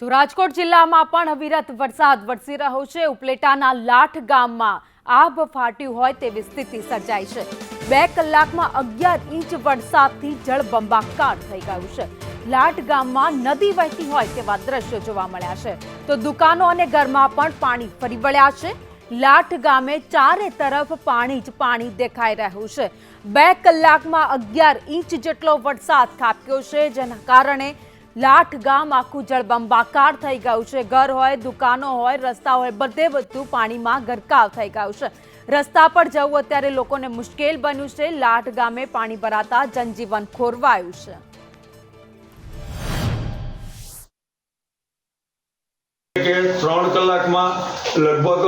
તો રાજકોટ જિલ્લામાં પણ અવિરત વરસાદ વરસી રહ્યો છે. ઉપલેટાના લાઠ ગામમાં આભ ફાટ્યું હોય તેવી સ્થિતિ સર્જાઈ છે. બે કલાકમાં અગિયાર ઇંચ વરસાદથી જળબંબાકાર થઈ ગયું છે. લાઠ ગામમાં નદી વહેતી હોય તેવા દ્રશ્યો જોવા મળ્યા છે. તો દુકાનો અને ઘરમાં પણ પાણી ફરી વળ્યા છે. લાઠ ગામે ચારે તરફ પાણી જ પાણી દેખાઈ રહ્યું છે. બે કલાકમાં અગિયાર ઇંચ જેટલો વરસાદ ખાબક્યો છે, જેના કારણે લાઠ ગામ આખું જળબંબાકાર થઈ ગયું છે. ઘર હોય, દુકાનો હોય, રસ્તા હોય, બધે બધું પાણીમાં ગરકાવ થઈ ગયું છે. રસ્તા પર જવું અત્યારે લોકોને મુશ્કેલ બન્યું છે. લાઠ ગામે પાણી ભરાતા જનજીવન ખોરવાયું છે. કે ત્રણ કલાકમાં લગભગ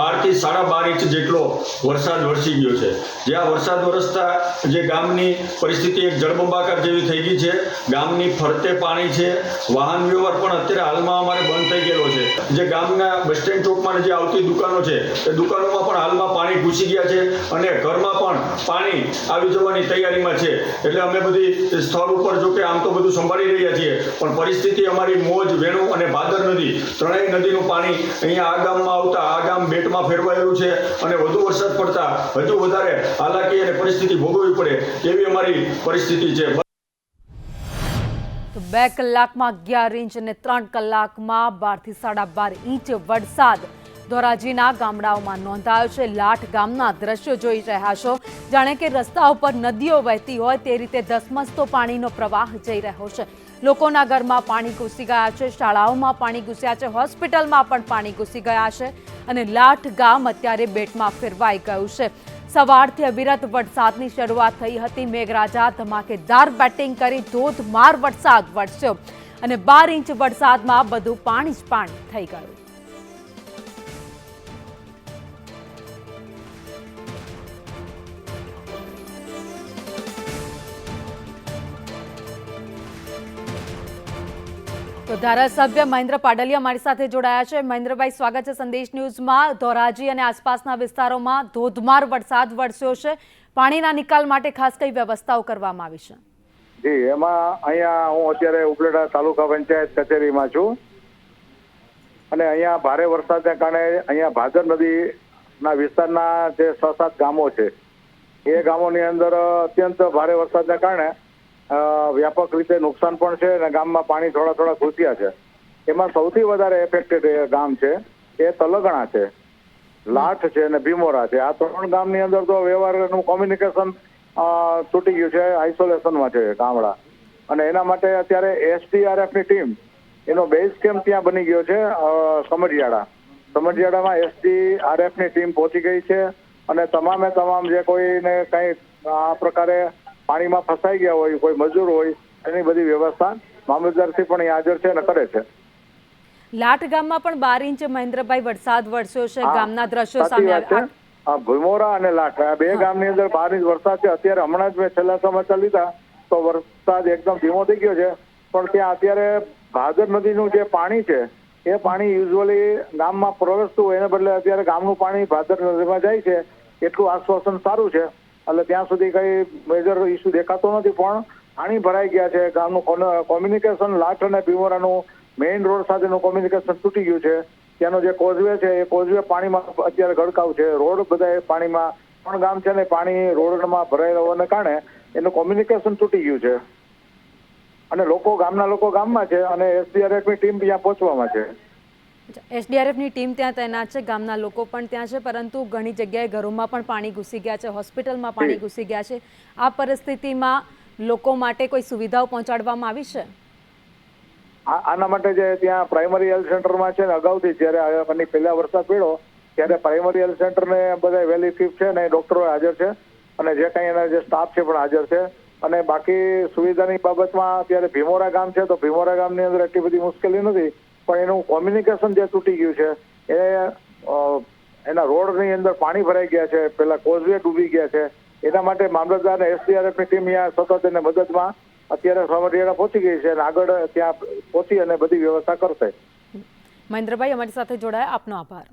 બારથી સાડા બાર ઇંચ જેટલો વરસાદ વરસી ગયો છે. જે આ વરસાદ વરસતા જે ગામની પરિસ્થિતિ એક જળબંબાકાર જેવી થઈ ગઈ છે. ગામની ફરતે પાણી છે. વાહન વ્યવહાર પણ અત્યારે હાલમાં અમારે બંધ થઈ ગયેલો છે. જે ગામના બસ સ્ટેન્ડ ચોકમાં જે આવતી દુકાનો છે, એ દુકાનોમાં પણ હાલમાં પાણી ઘૂસી ગયા છે અને ઘરમાં પણ પાણી આવી જવાની તૈયારીમાં છે. એટલે અમે બધી સ્થળ ઉપર જો કે આમ તો બધું સંભાળી રહ્યા છીએ, પણ પરિસ્થિતિ અમારી મોજ, વેણુ અને ભાદર નદી ત્રણેય નદીનું પાણી અહીંયા આ ગામમાં આવતા, આ ગામ બેટમાં ફેરવાયેલું છે અને વધુ વરસાદ પડતા હજુ વધારે હાલાકી અને પરિસ્થિતિ ભોગવવી પડે તેવી અમારી પરિસ્થિતિ છે. બે કલાકમાં અગિયાર ઇંચ અને ત્રણ કલાકમાં બારથી સાડા બાર ઇંચ વરસાદ ધોરાજીના ગામડાઓમાં નોંધાયો છે. લાઠ ગામના દ્રશ્યો જોઈ રહ્યા છો. જાણે કે રસ્તા ઉપર નદીઓ વહેતી હોય તે રીતે ધસમસતો પાણીનો પ્રવાહ જઈ રહ્યો છે. લોકોના ઘરમાં પાણી ઘૂસી ગયા છે, શાળાઓમાં પાણી ઘૂસ્યા છે, હોસ્પિટલમાં પણ પાણી ઘૂસી ગયા છે અને લાઠ ગામ અત્યારે બેટમાં ફેરવાઈ ગયું છે. સવારથી અવિરત વરસાદની શરૂઆત થઈ હતી. મેઘરાજા ધમાકેદાર બેટિંગ કરી, ધોધમાર વરસાદ વરસ્યો અને બાર ઇંચ વરસાદમાં બધું પાણી જ પાણી થઈ ગયું. તો ધારાસભ્ય મહેન્દ્ર પાડલિયા મારી સાથે જોડાયા છે. મહેન્દ્રભાઈ, સ્વાગત છે સંદેશ ન્યૂઝમાં. ધોરાજી અને આસપાસના વિસ્તારોમાં ધોધમાર વરસાદ વરસ્યો છે. પાણીના નિકાલ માટે ખાસ કઈ વ્યવસ્થાઓ કરવામાં આવી છે? જી, એમાં અહીંયા હું અત્યારે ઉપલેટા તાલુકા પંચાયત કચેરીમાં છું. અને અહીંયા ભારે વરસાદને કારણે અહીંયા ભાદર નદીના વિસ્તારના જે છ સાત ગામો છે, એ ગામોની અંદર અત્યંત ભારે વરસાદને કારણે વ્યાપક રીતે નુકસાન પણ છે અને ગામમાં પાણી થોડા થોડા ઘૂસ્યા છે. એમાં સૌથી વધારે એફેક્ટેડ ગામ છે. એ તલગણા છે. લાઠ છે અને ભીમોરા છે. આ ત્રણ ગામની અંદર તો વ્યવહારનું કોમ્યુનિકેશન તૂટી ગયું છે. આઇસોલેશનમાં છે ગામડા. અને એના માટે અત્યારે એસડીઆરએફની ટીમ એનો બેઝ કેમ્પ ત્યાં બની ગયો છે સમઢિયાળા. સમઢિયાળામાં એસડીઆરએફની ટીમ પહોંચી ગઈ છે. અને તમામે તમામ જે કોઈને કંઈ આ પ્રકારે પાણીમાં ફસાઈ ગયા હોય કોઈ મજૂર હોય એની બધી વ્યવસ્થા મામલતદારથી પણ અહીં હાજર છે અને કરે છે. લાટ ગામમાં પણ બાર ઇંચ મહેન્દ્રભાઈ વરસાદ વરસ્યો છે. ગામના દ્રશ્યો સામે આવ્યા. આ અને લાઠ આ બે ગામની અંદર બાર ઇંચ વરસાદ છે. અત્યારે હમણાં જ મેં છેલ્લા સમાચાર લીધા તો વરસાદ એકદમ ધીમો થઈ ગયો છે. પણ ત્યાં અત્યારે ભાદર નદીનું જે પાણી છે એ પાણી યુઝ્યુઅલી ગામમાં પ્રવેશતું હોય એને બદલે અત્યારે ગામનું પાણી ભાદર નદીમાં જાય છે. એટલું આશ્વાસન સારું છે. એટલે ત્યાં સુધી કઈ મેજર ઇસ્યુ દેખાતો નથી, પણ પાણી ભરાઈ ગયા છે. ગામનું કોમ્યુનિકેશન લાઠ અને પીવોરાનું મેઇન રોડ સાથેનું કોમ્યુનિકેશન તૂટી ગયું છે. ત્યાંનો જે કોઝવે છે, એ કોઝવે પાણીમાં અત્યારે ગળકાવ છે. રોડ બધા પાણીમાં, પણ ગામ છે ને પાણી રોડમાં ભરાયેલા હોવાને કારણે એનું કોમ્યુનિકેશન તૂટી ગયું છે. અને લોકો ગામના લોકો ગામમાં છે અને એસડીઆરએફની ટીમ ત્યાં પહોંચવામાં છે. એસડીઆરએફની ટીમ ત્યાં તૈનાત છે ગામના લોકો પણ ત્યાં છે પરંતુ ઘણી જગ્યાએ ઘરોમાં પણ પાણી ઘૂસી ગયા છે હોસ્પિટલમાં પાણી ઘૂસી ગયા છે. આ પરિસ્થિતિમાં લોકો માટે કોઈ સુવિધાઓ પહોંચાડવામાં આવી છે? આના માટે જે ત્યાં પ્રાઇમરી હેલ્થ સેન્ટરમાં છે ને અગાઉથી જ્યારે આની પહેલા વરસાદ પડ્યો ત્યારે પ્રાઇમરી હેલ્થ સેન્ટરને બધા વેલી ફીફ છે ને ડોક્ટરો હાજર છે અને જે કંઈ એના જે સ્ટાફ છે પણ હાજર છે. અને બાકી સુવિધાની બાબતમાં અત્યારે ભીમોરા ગામ છે તો ભીમોરા ગામની અંદર એટલી બધી મુશ્કેલી નથી. પણ એનું કોમ્યુનિકેશન જે તૂટી ગયું છે એ એના રોડની અંદર પાણી ભરાઈ ગયા છે, પેલા કોઝવે ડૂબી ગયા છે. એના માટે મામલતદાર અને એસડીઆરએફની ટીમ અહીંયા સતત એને મદદમાં અત્યારે સમઢિયાળા પહોંચી ગઈ છે અને આગળ ત્યાં પહોંચી અને બધી વ્યવસ્થા કરશે. મહેન્દ્રભાઈ, અમારી સાથે જોડાયા. આપનો આભાર.